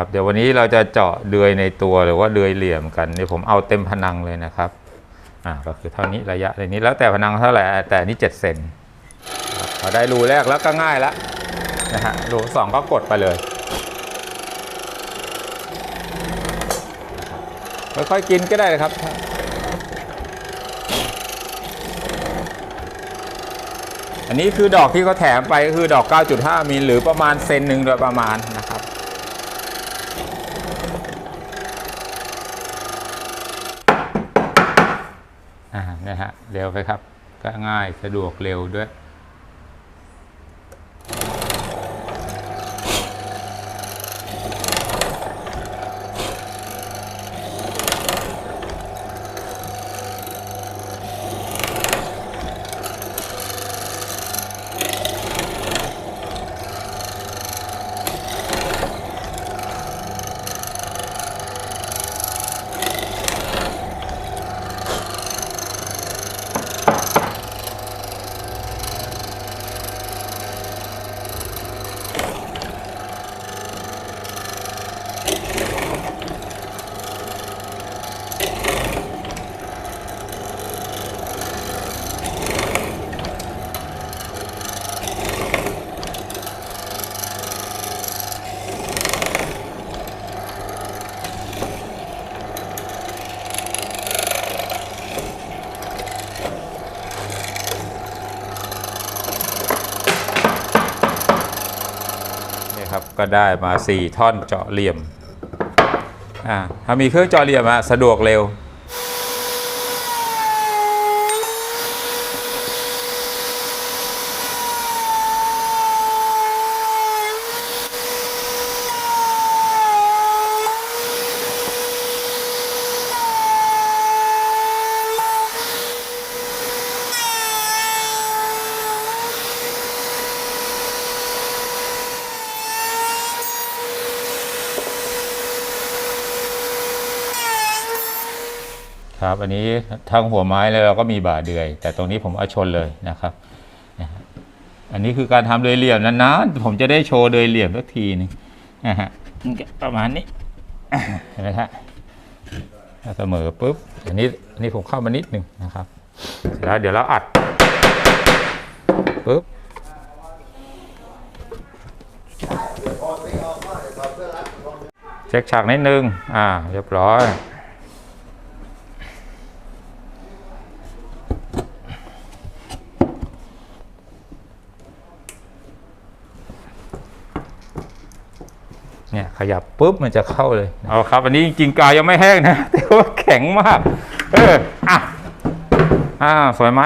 ครับเดี๋ยววันนี้เราจะเจาะเดือยในตัวหรือว่าเดือยเหลี่ยมกันเดี๋ยวผมเอาเต็มพนังเลยนะครับอ่าก็คือเท่านี้ระยะในนี้แล้วแต่พนังเท่าไหร่แต่นี่7เซนครับพอได้รูแรกแล้วก็ง่ายแล้วนะฮะรูสองก็กดไปเลยค่อยๆกินก็ได้นะครับอันนี้คือดอกที่เขาแถมไปก็คือดอก 9.5มิลหรือประมาณเซนหนึ่งโดยประมาณนะครับ อ่าเนะฮะเร็วไปครับ ก็ง่ายสะดวกเร็วด้วย ครับก็ได้มา 4 ท่อนเจาะเหลี่ยมอ่าถ้ามีเครื่องเจาะเหลี่ยมอะสะดวกเร็ว ครับ อันนี้ทางหัวไม้แล้วเราก็มีบ่าเดือย แต่ตรงนี้ผมเอาชนเลยนะครับ อันนี้คือการทำเดือยเหลี่ยมนานๆผมจะได้โชว์เดือยเหลี่ยมสักทีหนึงนะฮะประมาณนี้เห็นไหมฮะเสมอปุ๊บอันนี้อันนี้ผมเข้ามานิดหนึ่งนะครับแล้วเดี๋ยวเราอัดปุ๊บเช็คฉากนิดนึงอ่าเรียบร้อย เนี่ยขยับปุ๊บมันจะเข้าเลยเอาครับ อันนี้จริงกาวยังไม่แห้งนะแต่ว่าแข็งมาก เอออะอ่าสวยไหม